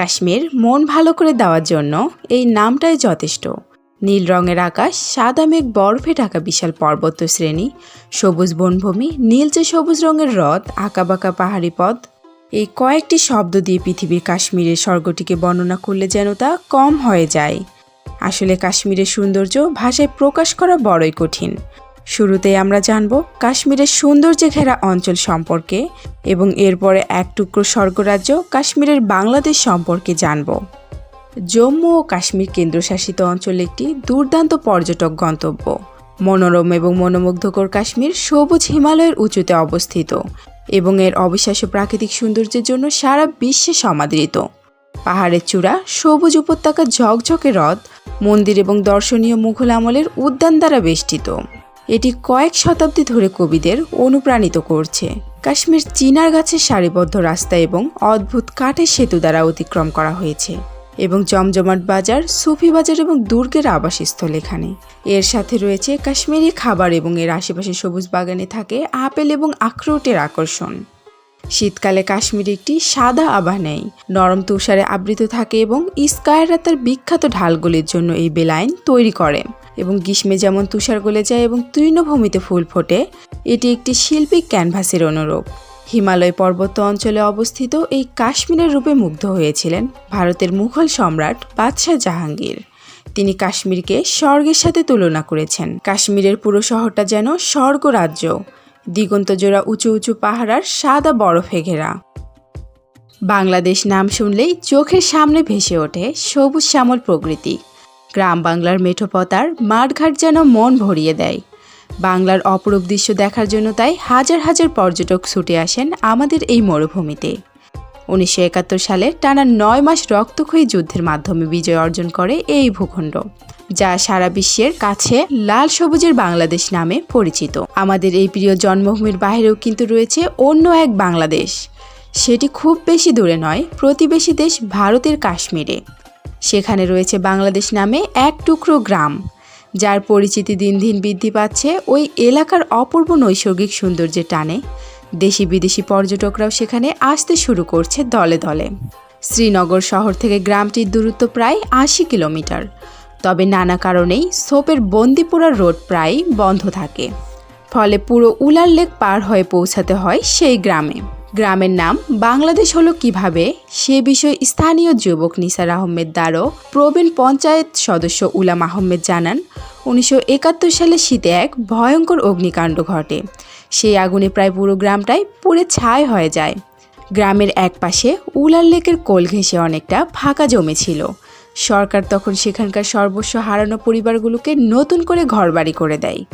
কাশ্মীর মন ভালো করে দেওয়ার জন্য এই নামটাই যথেষ্ট। নীল রঙের আকাশ, সাদা মেঘ, বরফে ঢাকা বিশাল পর্বত শ্রেণি, সবুজ বনভূমি নীলচে সবুজ রঙের হ্রদ আঁকাবাঁকা পাহাড়ি পথ, এই কয়েকটি শব্দ দিয়ে পৃথিবীর কাশ্মীরের স্বর্গটিকে বর্ণনা করলে যেন তা কম হয়ে যায়। আসলে কাশ্মীরের সৌন্দর্য ভাষায় প্রকাশ করা বড়ই কঠিন। শুরুতেই আমরা জানব কাশ্মীরের সৌন্দর্যে ঘেরা অঞ্চল সম্পর্কে এবং এরপরে এক টুকরো স্বর্গরাজ্য কাশ্মীরের বাংলাদেশ সম্পর্কে জানব। জম্মু ও কাশ্মীর কেন্দ্রশাসিত অঞ্চল একটি দুর্দান্ত পর্যটক গন্তব্য। মনোরম এবং মনোমুগ্ধকর কাশ্মীর সবুজ হিমালয়ের উঁচুতে অবস্থিত এবং এর অবিশ্বাস্য প্রাকৃতিক সৌন্দর্যের জন্য সারা বিশ্বে সমাদৃত। পাহাড়ের চূড়া, সবুজ উপত্যকা ঝকঝকে হ্রদ, মন্দির এবং দর্শনীয় মুঘল আমলের উদ্যান দ্বারা বেষ্টিত। এটি কয়েক শতাব্দী ধরে কবিদের অনুপ্রাণিত করছে। কাশ্মীর চিনার গাছের সারিবদ্ধ রাস্তা এবং অদ্ভুত কাঠের সেতু দ্বারা অতিক্রম করা হয়েছে এবং জমজমাট বাজার, সুফি বাজার এবং দুর্গের আবাসস্থল এখানে। এর সাথে রয়েছে কাশ্মীরি খাবার এবং এর আশেপাশে সবুজ বাগানে থাকে আপেল এবং আখরোটের আকর্ষণ। শীতকালে কাশ্মীর একটি সাদা আভা নেয়। নরম তুষারে আবৃত থাকে এবং ইস্কায়রা তার বিখ্যাত ঢালগুলির জন্য এই বেলাইন তৈরি করে এবং গ্রীষ্মে যেমন তুষার গলে যায় এবং তৃণভূমিতে ফুল ফোটে, এটি একটি শিল্পিক ক্যানভাসের অনুরূপ। হিমালয় পর্বত অঞ্চলে অবস্থিত এই কাশ্মীরের রূপে মুগ্ধ হয়েছিলেন ভারতের মুঘল সম্রাট বাদশাহ জাহাঙ্গীর। তিনি কাশ্মীরকে স্বর্গের সাথে তুলনা করেছেন। কাশ্মীরের পুরো শহরটা যেন স্বর্গরাজ্য। দিগন্ত জোড়া উঁচু উঁচু পাহাড়ার সাদা বরফে ঘেরা। বাংলাদেশ নাম শুনলেই চোখের সামনে ভেসে ওঠে সবুজ শ্যামল প্রকৃতি। গ্রাম বাংলার মেঠোপতার মাঠঘাট যেন মন ভরিয়ে দেয়। বাংলার অপরূপ দৃশ্য দেখার জন্য তাই হাজার হাজার পর্যটক ছুটে আসেন আমাদের এই মরুভূমিতে। উনিশশো একাত্তর সালে টানা নয় মাস রক্তক্ষয়ী যুদ্ধের মাধ্যমে বিজয় অর্জন করে এই ভূখণ্ড, যা সারা বিশ্বের কাছে লাল সবুজের বাংলাদেশ নামে পরিচিত। আমাদের এই প্রিয় জন্মভূমির বাইরেও কিন্তু রয়েছে অন্য এক বাংলাদেশ। সেটি খুব বেশি দূরে নয়, প্রতিবেশী দেশ ভারতের কাশ্মীরে। সেখানে রয়েছে বাংলাদেশ নামে এক টুকরো গ্রাম। যার পরিচিতি দিন দিন বৃদ্ধি পাচ্ছে ওই এলাকার অপূর্ব নৈসর্গিক সৌন্দর্যের টানে। দেশি বিদেশি পর্যটকরাও সেখানে আসতে শুরু করছে দলে দলে। শ্রীনগর শহর থেকে গ্রামটির দূরত্ব প্রায় আশি কিলোমিটার। তবে নানা কারণেই সোপের বন্দিপুরা রোড প্রায় বন্ধ থাকে। ফলে পুরো উলার লেক পার হয়ে পৌঁছাতে হয় সেই গ্রামে। গ্রামের নাম বাংলাদেশ হলো কীভাবে, সে বিষয়ে স্থানীয় যুবক নিসার আহমেদ দারো, প্রবীণ পঞ্চায়েত সদস্য উলাম আহমেদ জানান, উনিশশো একাত্তর সালে শীতে এক ভয়ঙ্কর অগ্নিকাণ্ড ঘটে। সেই আগুনে প্রায় পুরো গ্রামটাই পুড়ে ছাই হয়ে যায়। গ্রামের এক পাশে উলার লেকের কোল ঘেঁষে অনেকটা ফাঁকা জমে ছিল। সরকার তখন সেখানকার সর্বস্ব হারানো পরিবারগুলোকে নতুন করে ঘরবাড়ি করে দেয়।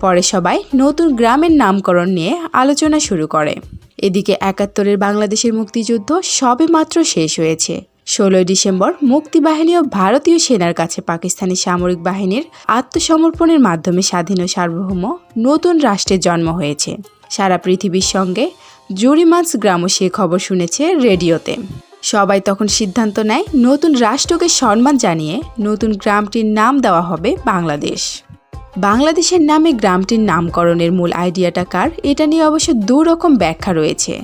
পরে সবাই নতুন গ্রামের নামকরণ নিয়ে আলোচনা শুরু করে। এদিকে একাত্তরের বাংলাদেশের মুক্তিযুদ্ধ সবে মাত্র শেষ হয়েছে। ষোলোই ডিসেম্বর মুক্তিবাহিনী ও ভারতীয় সেনার কাছে পাকিস্তানি সামরিক বাহিনীর আত্মসমর্পণের মাধ্যমে স্বাধীন ও সার্বভৌম নতুন রাষ্ট্রের জন্ম হয়েছে। সারা পৃথিবীর সঙ্গে জুরিমান্স গ্রামও সে খবর শুনেছে রেডিওতে। সবাই তখন সিদ্ধান্ত নেয়, নতুন রাষ্ট্রকে সম্মান জানিয়ে নতুন গ্রামটির নাম দেওয়া হবে বাংলাদেশ। বাংলাদেশের নামে গ্রামটির নামকরণের মূল আইডিয়াটা কার, এটা নিয়ে অবশ্য দু রকম ব্যাখ্যা রয়েছে।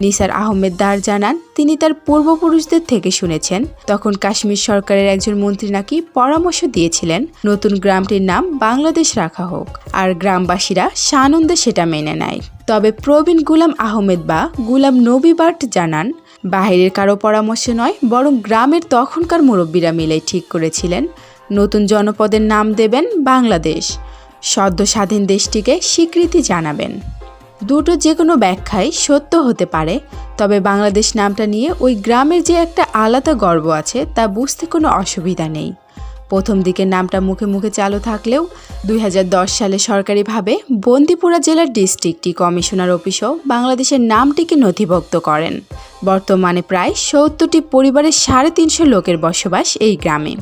নিসার আহমেদ দার জানান, তিনি তার পূর্বপুরুষদের থেকে শুনেছেন। তখন কাশ্মীর সরকারের একজন মন্ত্রী নাকি পরামর্শ দিয়েছিলেন, নতুন গ্রামটির নাম বাংলাদেশ রাখা হোক। আর গ্রামবাসীরা সানন্দে সেটা মেনে নেয়। তবে প্রবীণ গুলাম আহমেদ বা গুলাম নবী বাট জানান, বাহিরের কারও পরামর্শ নয়, বরং গ্রামের তখনকার মুরব্বীরা মিলে ঠিক করেছিলেন। নতুন জনপদের নাম দেবেন বাংলাদেশ। সদ্য স্বাধীন দেশটিকে স্বীকৃতি জানাবেন। দুটো যে কোনো ব্যাখ্যাই সত্য হতে পারে, তবে বাংলাদেশ নামটা নিয়ে ওই গ্রামের যে একটা আলাদা গর্ব আছে তা বুঝতে কোনো অসুবিধা নেই। প্রথম দিকে নামটা মুখে মুখে চালু থাকলেও দুই হাজার দশ সালে সরকারিভাবে বন্দিপুরা জেলার ডিস্ট্রিক্টটি কমিশনার অফিসও বাংলাদেশের নামটিকে নথিভুক্ত করেন। বর্তমানে প্রায় সত্তরটি পরিবারের সাড়ে তিনশো লোকের বসবাস এই গ্রামে।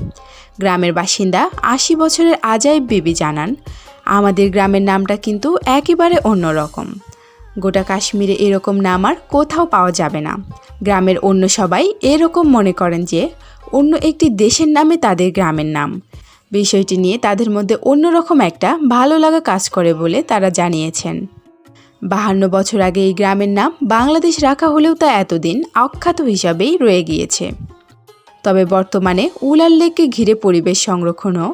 গ্রামের বাসিন্দা আশি বছরের আজাইব বিবি জানান আমাদের গ্রামের নামটা কিন্তু একেবারে অন্যরকম। গোটা কাশ্মীরে এরকম নাম আর কোথাও পাওয়া যাবে না। গ্রামের অন্য সবাই এরকম মনে করেন যে, অন্য একটি দেশের নামে তাদের গ্রামের নাম। বিষয়টি নিয়ে তাদের মধ্যে অন্যরকম একটা ভালো লাগা কাজ করে বলে তারা জানিয়েছেন। বাহান্ন বছর আগে এই গ্রামের নাম বাংলাদেশ রাখা হলেও তা এতদিন অখ্যাত হিসাবেই রয়ে গিয়েছে। তবে বর্তমানে উলার লেককে ঘিরে পরিবেশ সংরক্ষণ ও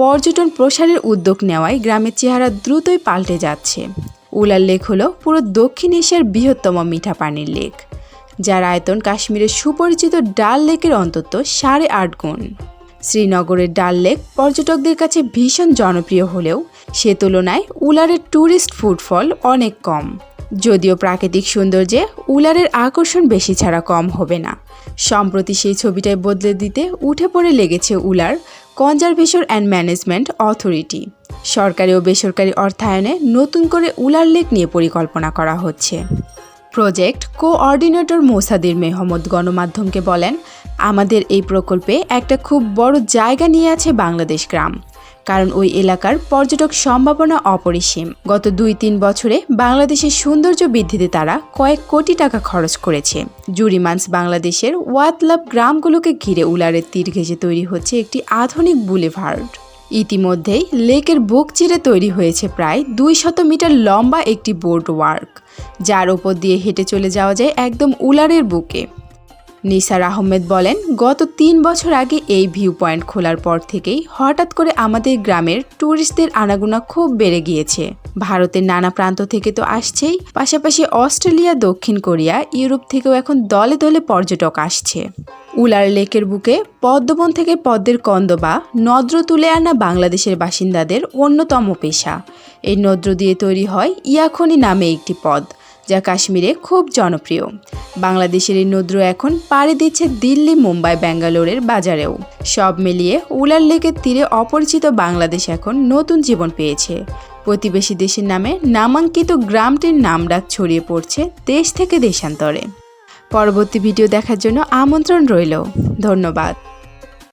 পর্যটন প্রসারের উদ্যোগ নেওয়ায় গ্রামের চেহারা দ্রুতই পাল্টে যাচ্ছে। উলার লেক হলো পুরো দক্ষিণ এশিয়ার বৃহত্তম মিঠা পানির লেক, যার আয়তন কাশ্মীরের সুপরিচিত ডাল লেকের অন্তত সাড়ে আট গুণ। শ্রীনগরের ডাল লেক পর্যটকদের কাছে ভীষণ জনপ্রিয় হলেও সে তুলনায় উলারের ট্যুরিস্ট ফুটফল অনেক কম। যদিও প্রাকৃতিক সৌন্দর্যে উলারের আকর্ষণ বেশি ছাড়া কম হবে না। সম্প্রতি সেই ছবিটাই বদলে দিতে উঠে পড়ে লেগেছে Wular conservation and management authority. সরকারি ও বেসরকারি অর্থায়নে নতুন করে উলার লেক নিয়ে পরিকল্পনা করা হচ্ছে। প্রজেক্ট কোঅর্ডিনেটর মোসাদির মেহমদ গণমাধ্যমকে বলেন, আমাদের এই প্রকল্পে একটা খুব বড় জায়গা নিয়ে আছে বাংলাদেশ গ্রাম, কারণ ওই এলাকার পর্যটক সম্ভাবনা অপরিসীম। গত দুই তিন বছরে বাংলাদেশের সৌন্দর্য বৃদ্ধিতে তারা কয়েক কোটি টাকা খরচ করেছে। জুরিমান্স বাংলাদেশের ওয়াতলাভ গ্রামগুলোকে ঘিরে উলারের তীর ঘেঁষে তৈরি হচ্ছে একটি আধুনিক বুলেভার্ড। ইতিমধ্যেই লেকের বুক চিরে তৈরি হয়েছে প্রায় দুই শত মিটার লম্বা একটি বোর্ড ওয়ার্ক যার ওপর দিয়ে হেঁটে চলে যাওয়া যায় একদম উলারের বুকে। নিসার আহমেদ বলেন, গত তিন বছর আগে এই ভিউ পয়েন্ট খোলার পর থেকেই হঠাৎ করে আমাদের গ্রামের ট্যুরিস্টদের আনাগোনা খুব বেড়ে গিয়েছে। ভারতের নানা প্রান্ত থেকে তো আসছেই, পাশাপাশি অস্ট্রেলিয়া, দক্ষিণ কোরিয়া, ইউরোপ থেকেও এখন দলে দলে পর্যটক আসছে। উলার লেকের বুকে পদ্মবন থেকে পদ্মের কন্দ বা নদ্র তুলে আনা বাংলাদেশের বাসিন্দাদের অন্যতম পেশা। এই নদ্র দিয়ে তৈরি হয় ইয়াখনি নামে একটি পদ। যা কাশ্মীরে খুব জনপ্রিয়। বাংলাদেশের এই নদ্র এখন পাড়ি দিচ্ছে দিল্লি, মুম্বাই, ব্যাঙ্গালোরের বাজারেও। সব মিলিয়ে উলার লেকের তীরে অপরিচিত বাংলাদেশ এখন নতুন জীবন পেয়েছে। প্রতিবেশী দেশের নামে নামাঙ্কিত গ্রামটির নামডাক ছড়িয়ে পড়ছে দেশ থেকে দেশান্তরে। পরবর্তী ভিডিও দেখার জন্য আমন্ত্রণ রইল। ধন্যবাদ।